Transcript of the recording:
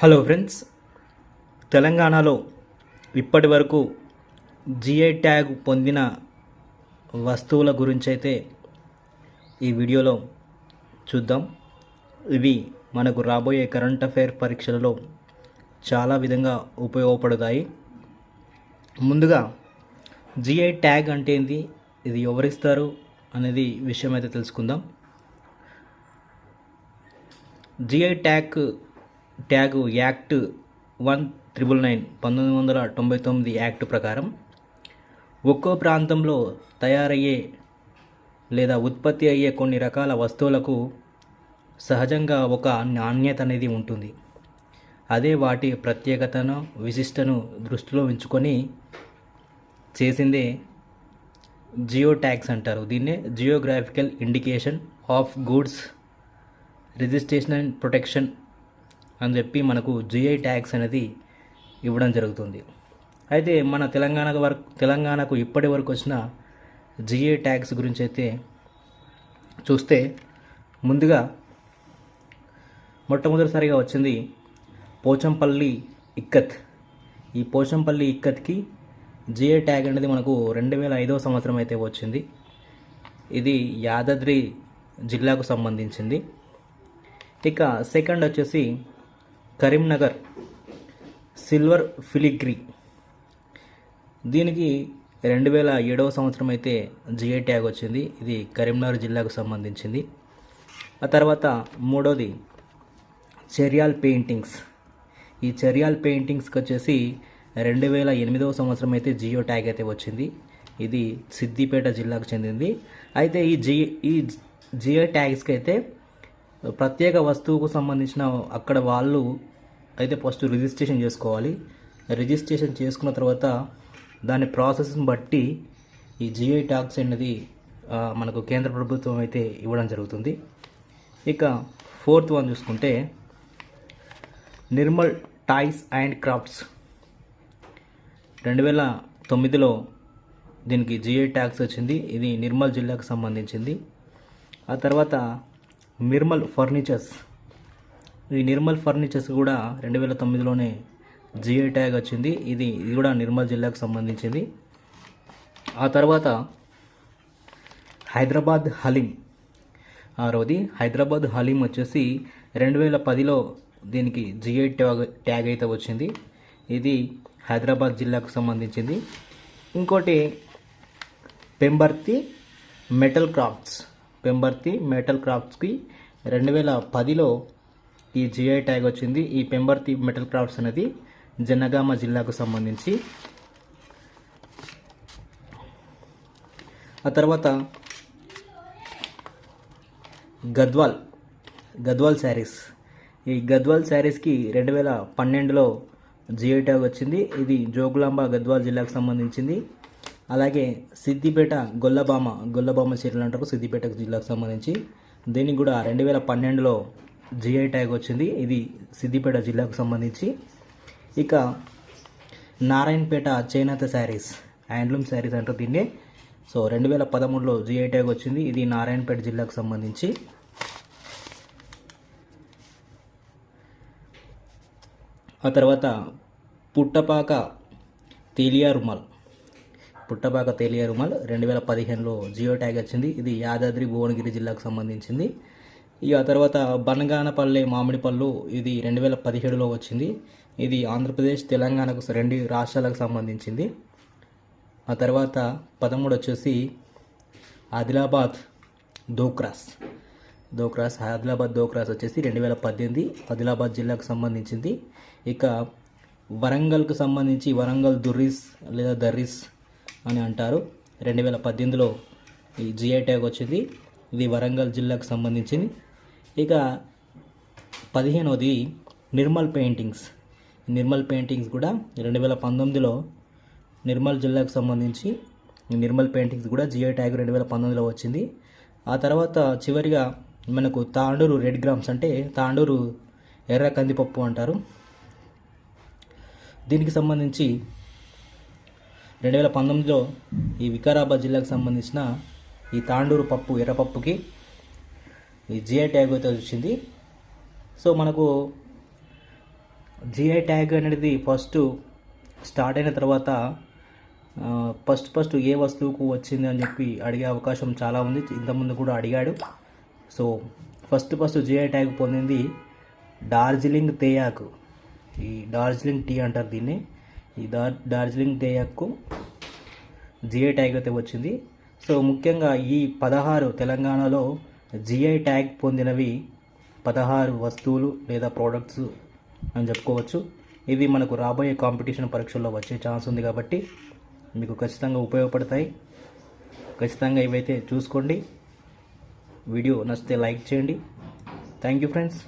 Hello friends తెలంగాణలో ఇప్పటి వరకు జిఐ ట్యాగ్ పొందిన వస్తువుల గురించి అయితే ఈ వీడియోలో చూద్దాం. ఇవి మనకు రాబోయే కరెంట్ అఫైర్ పరీక్షలలో చాలా విధంగా ఉపయోగపడతాయి. ముందుగా జిఐ ట్యాగ్ అంటే ఏంటి ఇది ఎవరిస్తారు అనేది విషయం అయితే తెలుసుకుందాం. GI tag tag act one triple nine పంతొమ్మిది వందల తొంభై తొమ్మిది యాక్ట్ ప్రకారం ఒక్కో ప్రాంతంలో తయారయ్యే లేదా ఉత్పత్తి అయ్యే కొన్ని రకాల వస్తువులకు సహజంగా ఒక నాణ్యత అనేది ఉంటుంది. అదే వాటి ప్రత్యేకతను విశిష్టను దృష్టిలో ఉంచుకొని చేసిందే జియో ట్యాగ్స్ అంటారు. దీన్నే geographical indication of goods registration and protection అని చెప్పి మనకు జిఐ ట్యాక్స్ అనేది ఇవ్వడం జరుగుతుంది. అయితే మన తెలంగాణ వరకు తెలంగాణకు ఇప్పటి వరకు వచ్చిన జిఐ ట్యాక్స్ గురించి అయితే చూస్తే ముందుగా మొట్టమొదటిసారిగా వచ్చింది పోచంపల్లి ఇక్కత్. ఈ పోచంపల్లి ఇక్కత్కి జిఐ ట్యాగ్ అనేది మనకు రెండు వేల ఐదవ సంవత్సరం అయితే వచ్చింది. ఇది యాదాద్రి జిల్లాకు సంబంధించింది. ఇక సెకండ్ వచ్చేసి కరీంనగర్ సిల్వర్ ఫిలిగ్రీ. దీనికి రెండు వేల ఏడవ సంవత్సరం అయితే జిఐ ట్యాగ్ వచ్చింది. ఇది కరీంనగర్ జిల్లాకు సంబంధించింది. ఆ తర్వాత మూడోది చెరియాల్ పెయింటింగ్స్. ఈ చెరియాల్ పెయింటింగ్స్కి వచ్చేసి రెండు వేల ఎనిమిదవ సంవత్సరం అయితే జియో ట్యాగ్ అయితే వచ్చింది. ఇది సిద్దిపేట జిల్లాకు చెందింది. అయితే ఈ జి ఈ జియో ట్యాగ్స్కి అయితే ప్రత్యేక వస్తువుకు సంబంధించిన అక్కడ వాళ్ళు అయితే ఫస్ట్ రిజిస్ట్రేషన్ చేసుకోవాలి. రిజిస్ట్రేషన్ చేసుకున్న తర్వాత దాని ప్రాసెస్ని బట్టి ఈ జిఐ ట్యాక్స్ అనేది మనకు కేంద్ర ప్రభుత్వం అయితే ఇవ్వడం జరుగుతుంది. ఇక ఫోర్త్ వన్ చూసుకుంటే నిర్మల్ టాయ్స్ అండ్ క్రాఫ్ట్స్. రెండు వేల తొమ్మిదిలో దీనికి జిఐ ట్యాక్స్ వచ్చింది. ఇది నిర్మల్ జిల్లాకు సంబంధించింది. ఆ తర్వాత నిర్మల్ ఫర్నిచర్స్. ఈ నిర్మల్ ఫర్నిచర్స్ కూడా రెండు వేల తొమ్మిదిలోనే జిఐ ట్యాగ్ వచ్చింది. ఇది ఇది కూడా నిర్మల్ జిల్లాకు సంబంధించింది. ఆ తర్వాత హైదరాబాద్ హలీం. ఆరోది హైదరాబాద్ హలీం వచ్చేసి రెండు వేల పదిలో దీనికి జిఐ ట్యాగ్ ట్యాగ్ అయితే వచ్చింది. ఇది హైదరాబాద్ జిల్లాకు సంబంధించింది. ఇంకోటి Pembarthi metal crafts. Pembarthi metal క్రాఫ్ట్స్కి రెండు వేల పదిలో ఈ జిఐ ట్యాగ్ వచ్చింది. ఈ పెంబర్తి మెటల్ క్రాఫ్ట్స్ అనేది జనగామ జిల్లాకు సంబంధించి. ఆ తర్వాత గద్వాల్ గద్వాల్ శారీస్. ఈ గద్వాల్ శారీస్కి రెండు వేల పన్నెండులో జిఐ ట్యాగ్ వచ్చింది. ఇది జోగులాంబ గద్వాల్ జిల్లాకు సంబంధించింది. అలాగే సిద్దిపేట గొల్లబామ గొల్లబామ చీరలు అంటారు సిద్దిపేట జిల్లాకు సంబంధించి. దీనికి కూడా రెండు వేల పన్నెండులో జిఐ ట్యాగ్ వచ్చింది. ఇది సిద్దిపేట జిల్లాకు సంబంధించి. ఇక నారాయణపేట చేనేత శారీస్ హ్యాండ్లూమ్ శారీస్ అంటారు దీన్ని. సో రెండు వేల పదమూడులో జిఐ ట్యాగ్ వచ్చింది. ఇది నారాయణపేట జిల్లాకు సంబంధించి. ఆ తర్వాత పుట్టపాక తేలియా రుమాల్. పుట్టపాక తెలియరుమల్ రుమాల్ రెండు వేల పదిహేనులో జియో ట్యాగ్ వచ్చింది. ఇది యాదాద్రి భువనగిరి జిల్లాకు సంబంధించింది. ఇక ఆ తర్వాత బనగానపల్లె మామిడిపళ్ళు ఇది రెండు వేల పదిహేడులో వచ్చింది. ఇది ఆంధ్రప్రదేశ్ తెలంగాణకు రెండు రాష్ట్రాలకు సంబంధించింది. ఆ తర్వాత పదమూడు వచ్చేసి ఆదిలాబాద్ దోక్రాస్. దోక్రాస్ ఆదిలాబాద్ దోక్రాస్ వచ్చేసి రెండు వేల పద్దెనిమిది ఆదిలాబాద్ జిల్లాకు సంబంధించింది. ఇక వరంగల్కు సంబంధించి వరంగల్ దుర్రీస్ లేదా దర్రీస్ అని అంటారు. రెండు వేల పద్దెనిమిదిలో ఈ జిఐ ట్యాగ్ వచ్చింది. ఇది వరంగల్ జిల్లాకు సంబంధించింది. ఇక పదిహేనవది నిర్మల్ పెయింటింగ్స్. నిర్మల్ పెయింటింగ్స్ కూడా రెండు వేల పంతొమ్మిదిలో నిర్మల్ జిల్లాకు సంబంధించి నిర్మల్ పెయింటింగ్స్ కూడా జిఐ ట్యాగ్ రెండు వేల పంతొమ్మిదిలో వచ్చింది. ఆ తర్వాత చివరిగా మనకు తాండూరు రెడ్ గ్రామ్స్ అంటే తాండూరు ఎర్ర కందిపప్పు అంటారు. దీనికి సంబంధించి రెండు వేల పంతొమ్మిదిలో ఈ వికారాబాద్ జిల్లాకు సంబంధించిన ఈ తాండూరు పప్పు ఎర్రపప్పుకి ఈ జిఐ ట్యాగ్ అయితే వచ్చింది. సో మనకు జిఐ ట్యాగ్ అనేది ఫస్ట్ స్టార్ట్ అయిన తర్వాత ఫస్ట్ ఫస్ట్ ఏ వస్తువుకు వచ్చింది అని చెప్పి అడిగే అవకాశం చాలా ఉంది. ఇంతకుముందు కూడా అడిగాడు. So first first GI tag పొందింది డార్జిలింగ్ తేయాకు. ఈ డార్జిలింగ్ టీ అంటారు దీన్ని. ఈ దార్ డార్జిలింగ్ తేయాకు జిఐ ట్యాగ్ అయితే వచ్చింది. సో ముఖ్యంగా ఈ పదహారు తెలంగాణలో జిఐ ట్యాగ్ పొందినవి పదహారు వస్తువులు లేదా ప్రోడక్ట్స్ అని చెప్పుకోవచ్చు. ఇవి మనకు రాబోయే కాంపిటీషన్ పరీక్షల్లో వచ్చే ఛాన్స్ ఉంది కాబట్టి మీకు ఖచ్చితంగా ఉపయోగపడతాయి. ఖచ్చితంగా ఇవైతే చూసుకోండి. వీడియో నచ్చితే లైక్ చేయండి. Thank you friends